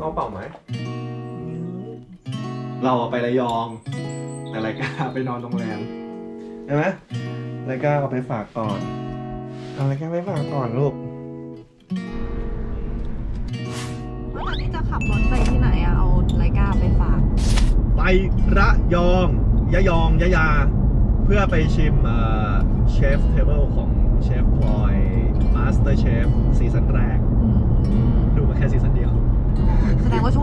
ลองเป่าไหม เราอะไประยอง แต่รายการไปนอนโรงแรมใช่ไหมรายการเอาไปฝากก่อนเอารายการไปฝากก่อนลูกว่าตอนนี้จะขับรถไปที่ไหนอะเอาไลกาไปฝาก ไประยองยะยองยะยา เพื่อไปชิมเชฟเทเบิลของเชฟพลอยมาสเตอร์เชฟซีซั่นแร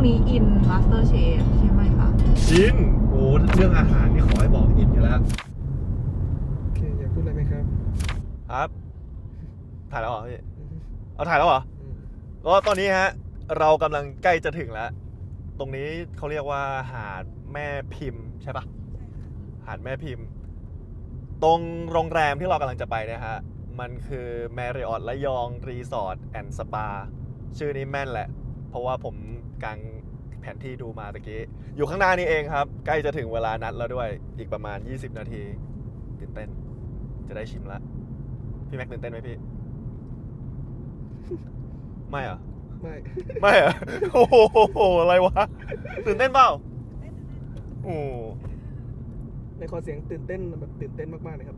นี้อินมาสเตอร์เชฟใช่ไหมคะอินโอ้เรื่องอาหารนี่ขอให้บอกอินกันแล้ว โอเค อยากพูดอะไรไหมครับครับ ถ่ายแล้วเหรอพี่เอาถ่ายแล้วเหรอก็ตอนนี้ฮะ เรากำลังใกล้จะถึงแล้ว ตรงนี้เขาเรียกว่าหาดแม่พิมพ์ใช่ปะหาดแม่พิมพ์ ตรงโรงแรมที่เรากำลังจะไปเนะฮะ มันคือ Marriott ระยองรีสอร์ทแอนด์สปาชื่อนี้แม่นแหละ เพราะว่าผมกางแผนที่ดูมาตะกี้ อยู่ข้างหน้านี่เองครับ ใกล้จะถึงเวลานัดแล้วด้วย อีกประมาณ 20 นาทีตื่นเต้น จะได้ชิมแล้วพี่แม็กตื่นเต้นไหมพี่ ไม่เหรอ ไม่ ไม่เหรอ โอ้โห อะไรวะ ตื่นเต้นเปล่าโอ้ในคอเสียงตื่นเต้นแบบตื่นเต้นมากๆเลยครับ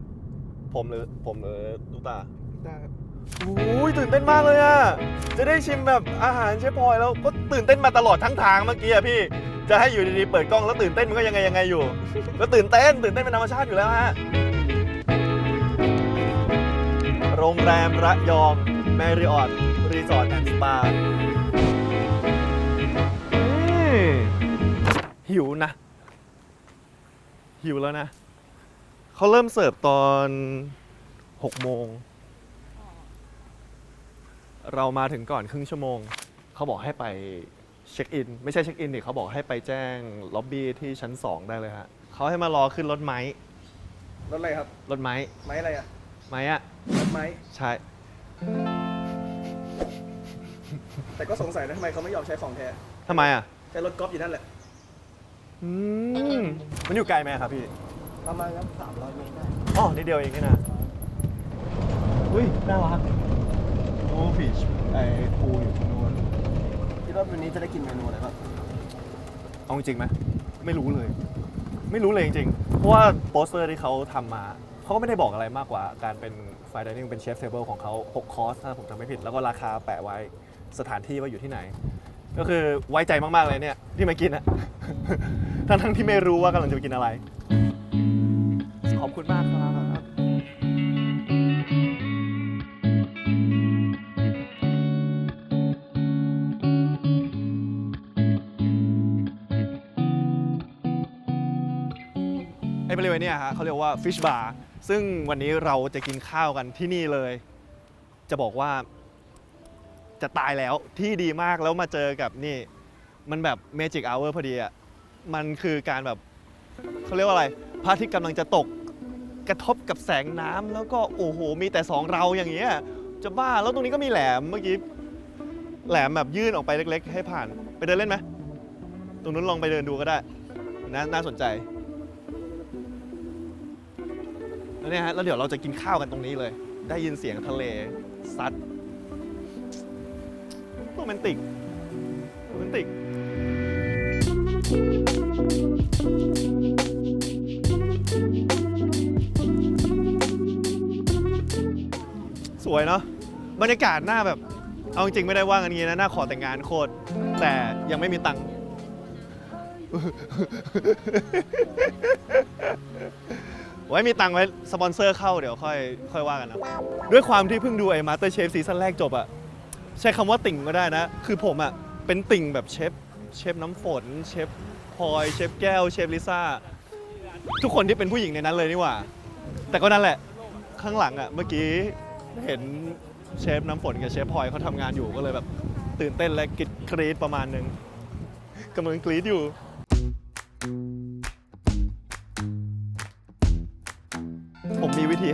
ผมหรือผมหรือลูกตาได้ครับ โอ้ยตื่นเต้นมากเลยอะจะได้ชิมแบบอาหารเชฟพลอยแล้วก็ตื่นเต้นมาตลอดทั้งทางเมื่อกี้อะพี่ จะให้อยู่ดีๆเปิดกล้องแล้วตื่นเต้นมันก็ยังไงยังไงอยู่ ก็ตื่นเต้นตื่นเต้นเป็นธรรมชาติอยู่แล้วฮะ โรงแรมระยองแมริออทรีสอร์ทแอนด์สปาหิวนะ หิวแล้วนะ เขาเริ่มเสิร์ฟตอน6โมง เรามาถึงก่อนครึ่งชั่วโมง เขาบอกให้ไปเช็คอิน ไม่ใช่เช็คอินดิเขาบอกให้ไปแจ้งล็อบบี้ที่ชั้น 2 ได้เลยฮะเขาให้มารอขึ้นรถไม้รถอะไรครับ รถไม้ไม้อะไรอะไม้อะรถไม้ ใช่ แต่ก็สงสัยนะทำไมเขาไม่ยอมใช้ของแท้ทำไมอะใช้รถกอล์ฟอยู่นั่นแหละ อืมมันอยู่ไกลไหมครับพี่ ประมาณครับสามร้อยเมตรได้อ๋อนิดเดียวเองแค่นะอุ้ยน่ารัก โอ้พีชไอ้ปูอยู่ตรงนู้นคิดว่าวันนี้จะได้กินเมนูอะไรบ้างเอาจริงไหมไม่รู้เลย ไม่รู้เลยจริงๆ เพราะว่าโปสเตอร์ที่เขาทำมาเขาก็ไม่ได้บอกอะไรมากกว่า การเป็นไฟดิเนิ่งเป็นเชฟเทเบิลของเขา6คอร์สถ้าผมจำไม่ผิด แล้วก็ราคาแปะไว้สถานที่ว่าอยู่ที่ไหน ก็คือไว้ใจมากๆเลยเนี่ย ที่มากินอะ ทั้งๆที่ไม่รู้ว่ากำลังจะไปกินอะไร ขอบคุณมากครับ บริเวณเนี้ยฮะเขาเรียกว่าฟิชบาร์ซึ่งวันนี้เราจะกินข้าวกันที่นี่เลย จะบอกว่า จะตายแล้วที่ดีมากแล้วมาเจอกับนี่ มันแบบเมจิกอ o เวอร์พอดีอะมันคือการแบบเขาเรียกว่าอะไรพระอาทิตย์กำลังจะตกกระทบกับแสงน้ำแล้วก็โอ้โหมีแต่สองเราอย่างเงี้ยจะบ้าแล้วตรงนี้ก็มีแหลมเมื่อกี้แหลมแบบยื่นออกไปเล็ก ๆ ให้ผ่าน ไปเดินเล่นไหมตรงนู้นลองไปเดินดูก็ได้นะน่าสนใจ แล้วเนี่ยฮะแล้วเดี๋ยวเราจะกินข้าวกันตรงนี้เลย ได้ยินเสียงทะเลซัดโรแมนติกโรแมนติกสวยเนาะบรรยากาศหน้าแบบ เอาจริงๆไม่ได้ว่ากันงี้นะหน้าขอแต่งงานโคตรแต่ยังไม่มีตังค์ ไว้มีตังค์ไว้สปอนเซอร์เข้าเดี๋ยวค่อยค่อยว่ากันนะ ด้วยความที่เพิ่งดูไอ้มาสเตอร์เชฟซีซั่นแรกจบอะใช้คำว่าติ่งก็ได้นะ คือผมอะเป็นติ่งแบบเชฟเชฟน้ำฝน เชฟพลอยเชฟแก้วเชฟลิซ่า ทุกคนที่เป็นผู้หญิงในนั้นเลยนี่หว่า แต่ก็นั่นแหละข้างหลังอะเมื่อกี้เห็นเชฟน้ำฝนกับเชฟพลอยเขาทำงานอยู่ก็เลยแบบ ตื่นเต้นและกรีดกรี๊ดประมาณนึงกำลังกรี๊ดอยู่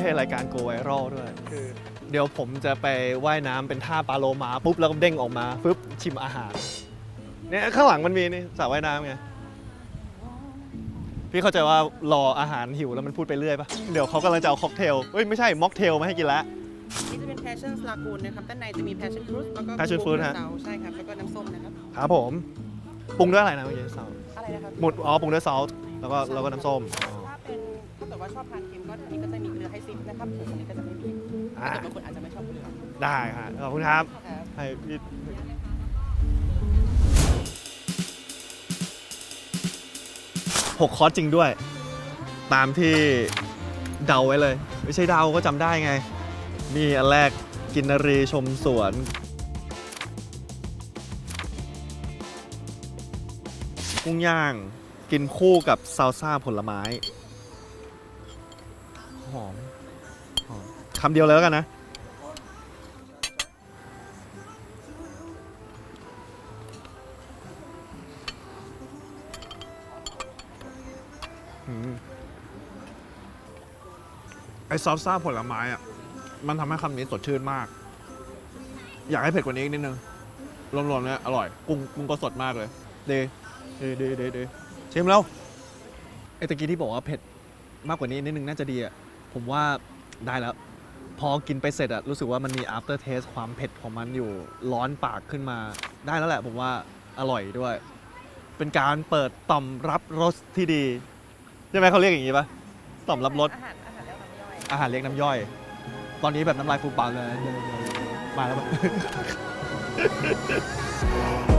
ให้รายการโกไวรัลด้วย คือเดี๋ยวผมจะไปว่ายน้ำเป็นท่าปลาโลมาปุ๊บแล้วก็เด้งออกมาปุ๊บชิมอาหารเนี่ยข้างหลังมันมีนี่สระว่ายน้ำไงพี่เข้าใจว่ารออาหารหิวแล้วมันพูดไปเรื่อยปะเดี๋ยวเขากำลังจะเอาค็อกเทลเอ้ยไม่ใช่ม็อกเทลมาให้กินแล้วนี่จะเป็น passion lagoon นะครับด้านในจะมี passion fruit แล้วก็ Passion fruit ฮะเซาใช่ครับ แล้วก็น้ำส้มนะครับ ครับผมปรุงด้วยอะไรนะเมื่อกี้ซอสอะไรนะครับ หมดอ๋อปรุงด้วยซอสแล้วก็แล้วก็น้ำส้มอ๋อถ้าเป็นถ้าเกิดว่าชอบทานเค็มก็อันนี้ก็จะมีเกลือให้ซิปนะครับผมอันนี้ก็จะไม่มีอ่าถ้าเกิดบางคนอาจจะไม่ชอบเกลือได้ครับขอบคุณครับครับ ให้พี่หกคอร์สจริงด้วย ตามที่เดาไว้เลย ไม่ใช่เดาก็จำได้ไง นี่อันแรกกินนารีชมสวน กุ้งย่าง กินคู่กับซาลซ่าผลไม้ หอมหอมคำเดียวเลยแล้วกันนะ อืมไอซอสซ่าผลไม้อะมันทำให้คำนี้สดชื่นมาก อยากให้เผ็ดกว่านี้อีกนิดนึง รวมๆเนี่ยอร่อย กุ้งกุ้งก็สดมากเลย เดเดเดเดเดชิมแล้วไอตะกี้ที่บอกว่าเผ็ดมากกว่านี้นิดนึงน่าจะดีอะ ผมว่าได้แล้ว พอกินไปเสร็จอะรู้สึกว่ามันมี after taste ความเผ็ดของมันอยู่ร้อนปากขึ้นมา ได้แล้วแหละผมว่าอร่อยด้วย เป็นการเปิดต่อมรับรสที่ดี ใช่ไหมเขาเรียกอย่างนี้ปะต่อมรับรสอาหารอาหารแล้วน้ำย่อยอาหารเรียกน้ำย่อย ตอนนี้แบบน้ำลายฟูมปากเลย มาแล้วเ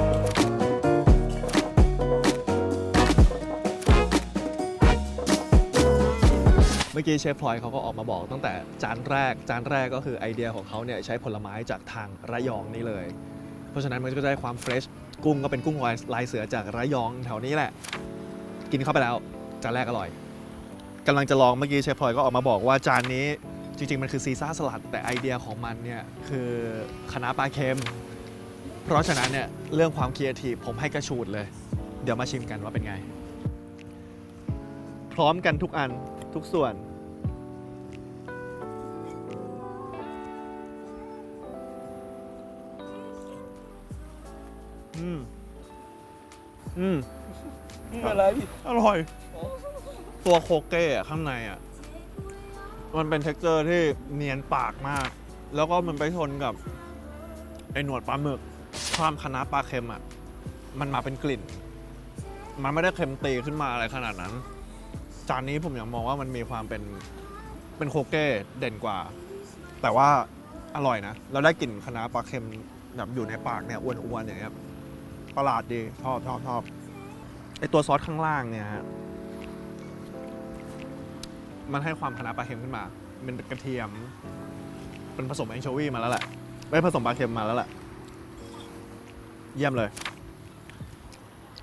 มื่อกี้เชฟพลอยเขาก็ออกมาบอกตั้งแต่จานแรก จานแรกก็คือไอเดียของเขาเนี่ยใช้ผลไม้จากทางระยองนี่เลย เพราะฉะนั้นมันก็จะได้ความเฟรชกุ้งก็เป็นกุ้งลายลายเสือจากระยองแถวนี้แหละ กินเข้าไปแล้วจานแรกอร่อยกำลังจะลองเมื่อกี้เชฟพลอยก็ออกมาบอกว่าจานนี้จริงๆ มันคือซีซ่าสลัด แต่ไอเดียของมันเนี่ยคือคณะปลาเค็ม เพราะฉะนั้นเนี่ยเรื่องความครีเอทีฟผมให้กระชูดเลย เดี๋ยวมาชิมกันว่าเป็นไง พร้อมกันทุกอัน ทุกส่วน อืม อืมอะไรพี่อร่อย ตัวโคเก้อะข้างในอะมันเป็นเท็กเจอร์ที่เนียนปากมาก แล้วก็มันไปชนกับ ไอหนวดปลาหมึก ความคณะน้าปลาเค็มอะมันมาเป็นกลิ่น มันไม่ได้เค็มตีขึ้นมาอะไรขนาดนั้น จานนี้ผมยังมองว่ามันมีความเป็นเป็นโคเก้เด่นกว่า แต่ว่าอร่อยนะ เราได้กลิ่นคณะน้าปลาเค็มแบบอยู่ในปากเนี่ยอ้วนๆอย่างเงี้ยประหลาดดีชอบชอบชอบไอตัวซอสข้างล่างเนี่ยฮะมันให้ความคณะปลาเค็มขึ้นมาเป็นกระเทียม เป็นผสมแองโชวีมาแล้วแหละไม่ผสมปลาเค็มมาแล้วแหละเยี่ยมเลย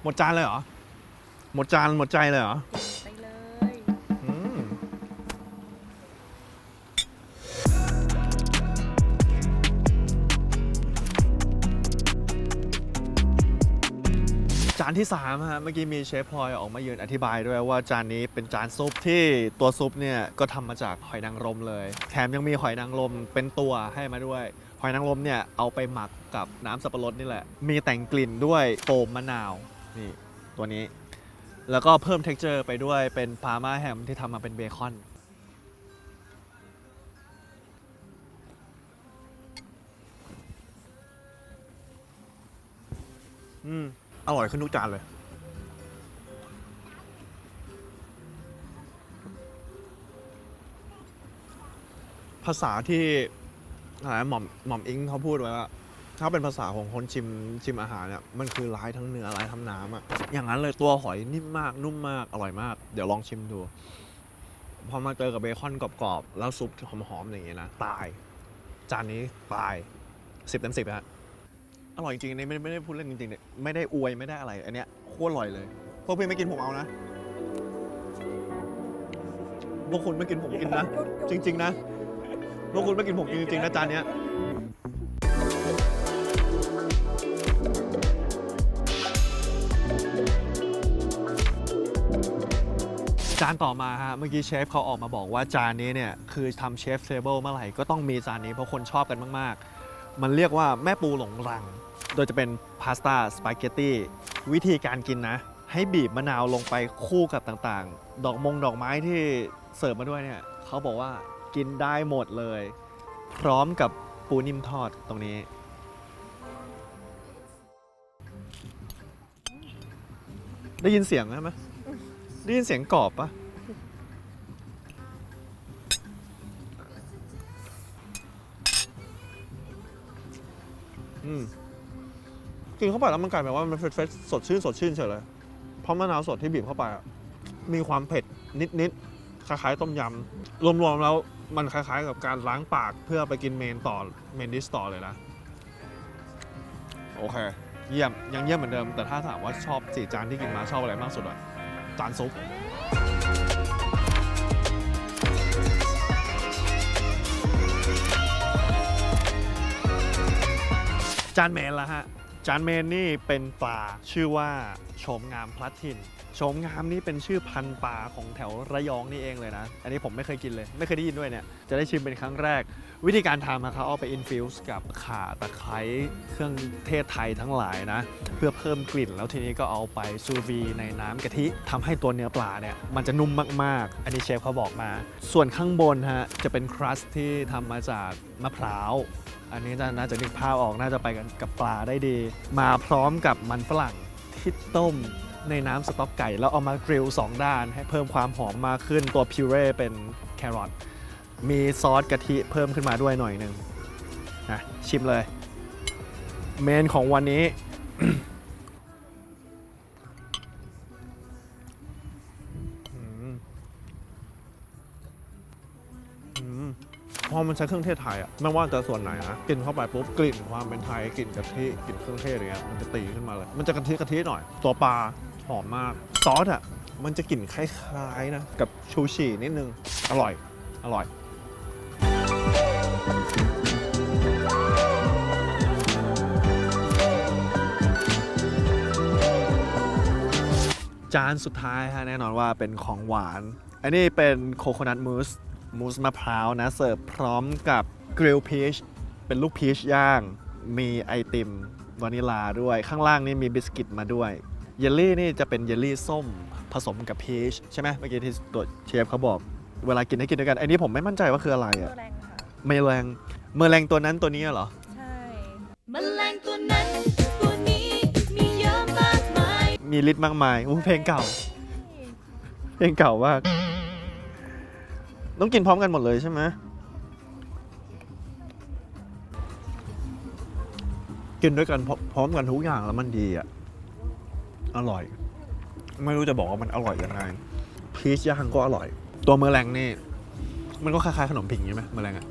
หมดจานเลยเหรอ หมดจานหมดใจเลยเหรอานที่3ฮะเมื่อกี้มีเชฟพลอยออกมายืนอธิบายด้วยว่าจานนี้เป็นจานซุปที่ตัวซุปเนี่ยก็ทำมาจากหอยนางรมเลย แถมยังมีหอยนางรมเป็นตัวให้มาด้วย หอยนางรมเนี่ยเอาไปหมักกับน้ำสับปะรดนี่แหละ มีแต่งกลิ่นด้วยโฟมมะนาวนี่ตัวนี้ แล้วก็เพิ่ม t e x t อร์ไปด้วยเป็นพาร์มาแฮมที่ทำมาเป็นเบคอนอืม อร่อยขึ้นทุกจานเลย ภาษาที่อะไรหม่อมหม่อมอิงเขาพูดไว้ว่า ถ้าเป็นภาษาของคนชิมชิมอาหารเนี่ยมันคือร้ายทั้งเนื้อร้ายทั้งน้ำอะอย่างนั้นเลยตัวหอยนิ่มมาก นุ่มมาก อร่อยมาก เดี๋ยวลองชิมดู พอมาเจอกับเบคอนกรอบๆ แล้วซุปหอมๆอย่างเงี้ยนะ ตาย จานนี้ตายสิบเต็มสิบฮะ อร่อยจริงๆนี่ไม่ไม่ได้พูดเล่นจริงๆเนี่ยไม่ได้อวยไม่ได้อะไร อันเนี้ยโคตรอร่อยเลยพวกพี่ไม่กินผมเอานะพวกคุณไม่กินผมกินนะจริง ๆ นะพวกคุณไม่กินผมกินจริงๆนะจานเนี้ยจานต่อมาฮะเมื่อกี้เชฟเขาออกมาบอกว่าจานนี้เนี่ยคือทำเชฟเทเบิลเมื่อไหร่ก็ต้องมีจานนี้เพราะคนชอบกันมากๆ มันเรียกว่าแม่ปูหลงรัง โดยจะเป็นพาสต้าสปาเกตตี้วิธีการกินนะ ให้บีบมะนาวลงไปคู่กับต่างๆ ดอกมงดอกไม้ที่เสิร์ฟมาด้วยเนี่ยเขาบอกว่ากินได้หมดเลย พร้อมกับปูนิ่มทอดตรงนี้ ได้ยินเสียงไหมได้ยินเสียงกรอบปะ อืมกินเข้าไปแล้วมันกลายเป็นว่ามันเฟรชๆสดชื่นสดชื่นเฉยเลย เพราะมะนาวสดที่บีบเข้าไปอะมีความเผ็ดนิดๆคล้ายๆต้มยำรวมๆแล้วมันคล้ายๆ กับการล้างปากเพื่อไปกินเมนต่อเมนดิสต่อเลยนะโอเค เยี่ยมยังเยี่ยมเหมือนเดิม แต่ถ้าถามว่าชอบสี่จานที่กินมาชอบอะไรมากสุดอะจานซุป จานเมนละฮะ จานเมนนี่เป็นปลาชื่อว่าโฉมงามพลัดทินโฉมงามนี่เป็นชื่อพันธุ์ปลาของแถวระยองนี่เองเลยนะ อันนี้ผมไม่เคยกินเลย ไม่เคยได้ยินด้วยเนี่ย จะได้ชิมเป็นครั้งแรก วิธีการทำนะครับเอาไปอินฟิวส์กับข่าตะไคร้เครื่องเทศไทยทั้งหลายนะ เพื่อเพิ่มกลิ่น แล้วทีนี้ก็เอาไปซูวีในน้ำกะทิทำให้ตัวเนื้อปลาเนี่ยมันจะนุ่มมากๆ อันนี้เชฟเขาบอกมา ส่วนข้างบนฮะจะเป็นครัสที่ทำมาจากมะพร้าว อันนี้จะน่าจะนึกภาพออกน่าจะไปกันกับปลาได้ดี มาพร้อมกับมันฝรั่งที่ต้มในน้ำสต๊อกไก่แล้วเอามากริลสองด้านให้เพิ่มความหอมมากขึ้นตัวพิวเร่เป็นแครอท มีซอสกะทิเพิ่มขึ้นมาด้วยหน่อยหนึ่งนะชิมเลย เมนของวันนี้ พอมันใช้เครื่องเทศไทยอะไม่ว่าจะส่วนไหนนะกินเข้าไปปุ๊บกลิ่นความเป็นไทยกลิ่นกะทิกลิ่นเครื่องเทศอย่างเงี้ยมันจะตีขึ้นมาเลย มันจะกะทิกะทิหน่อย ตัวปลาหอมมากซอสอะมันจะกลิ่นคล้ายๆนะกับชูชีนิดนึงอร่อย อร่อย จานสุดท้ายฮะแน่นอนว่าเป็นของหวาน อันนี้เป็นโคโคนัทมูสมูสมะพร้าวนะ เสิร์ฟพร้อมกับกริลพีชเป็นลูกพีชย่าง มีไอติมวานิลาด้วย ข้างล่างนี่มีบิสกิตมาด้วย เยลลี่นี่จะเป็นเยลลี่ส้มผสมกับพีชใช่ไหมเมื่อกี้ที่ตัวเชฟเขาบอก เวลากินให้กินด้วยกัน อันนี้ผมไม่มั่นใจว่าคืออะไรอะแรงค่ะ เมลงเมลงตัวนั้นตัวนี้เหรอ ใช่แมลงตั มีฤทธิ์มากมายอู้เพลงเก่า เพลงเก่ามาก ต้องกินพร้อมกันหมดเลยใช่ไหมกินด้วยกันพร้อพร้อมกันทุกอย่างแล้วมันดีอะ อร่อย ไม่รู้จะบอกว่ามันอร่อยยังไงพีชย่างก็อร่อย ตัวเมอแรงนี่ มันก็คล้ายๆขนมผิงใช่ไหมเมอแรงอะ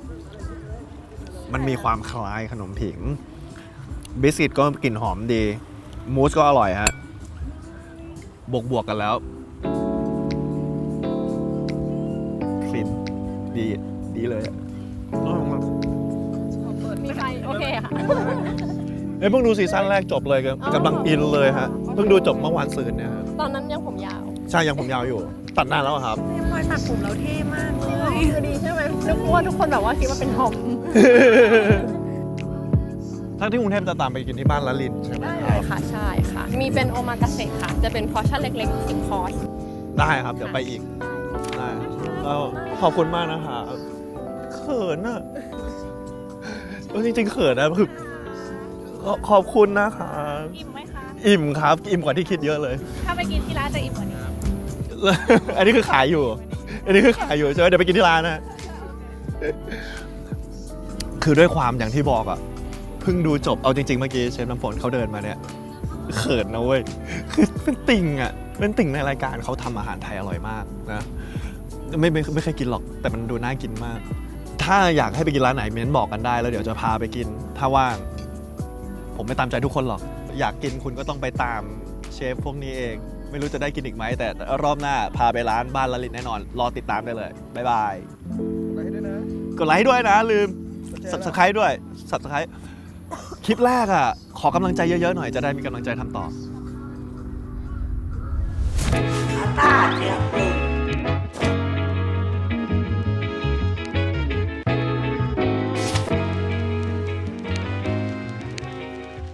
มันมีความคล้ายขนมผิงบิสกิตก็กลิ่นหอมดี มูสก็อร่อยฮะ บวกบวกๆกันแล้วคลินดีดีเลยอะอร่อยมากมีใครโอเคค่ะ เอ้ยเพิ่งดูซีซั่นแรกจบเลยกำกำลังอินเลยฮะเพิ่งดูจบเมื่อวานซืนเนี่ยฮะตอนนั้นยังผมยาวใช่ยังผมยาวอยู่ ตัดนานแล้วอะครับพลอยตัดผมแล้วเท่มากเลยคือดีใช่ไหมนึกว่าทุกคนแบบว่าคิดว่าเป็นทอมถ้าที่กรุงเทพจะตามไปกินที่บ้านละลินใช่ไหมได้ คเลรัยบค่ะใช่ค่ะ มีเป็นโอมากาเสะค่ะ จะเป็นพอร์ชั่นเล็กๆสิบคอร์สได้ครับเดี๋ยวไปอีกได้แล้วขอบคุณมากนะคะเขินอะเออจริงๆเขินนะคือขอขอบคุณนะคะอิ่มไหมคะอิ่มครับ อิ่มกว่าที่คิดเยอะเลย ถ้าไปกินที่ร้านจะอิ่มกว่านี้อันนี้คือขายอยู่ อันนี้คือขายอยู่ใช่ไหมเดี๋ยวไปกินที่ร้านนะคือด้วยความอย่างที่บอกอะ เพิ่งดูจบเอาจริงๆเมื่อกี้เชฟน้ำฝนเขาเดินมาเนี่ยเขินนะเว้ยคือเป็นติ่งอะเป็นติ่งในรายการเขาทำอาหารไทยอร่อยมากนะไม่ไม่ไม่เคยกินหรอกแต่มันดูน่ากินมาก ถ้าอยากให้ไปกินร้านไหนเม้นบอกกันได้แล้วเดี๋ยวจะพาไปกิน ถ้าว่าง ผมไม่ตามใจทุกคนหรอก อยากกินคุณก็ต้องไปตามเชฟพวกนี้เอง ไม่รู้จะได้กินอีกไหมแต่รอบหน้าพาไปร้านบ้านละลินแน่นอน รอติดตามได้เลยบ๊ายบายไปให้ด้วยนะกดไลค์ด้วยนะลืมสนใจสับสไครด้วยสับสไคร คลิปแรกอะ ขอกำลังใจเยอะๆหน่อยจะได้มีกำลังใจทำต่อ。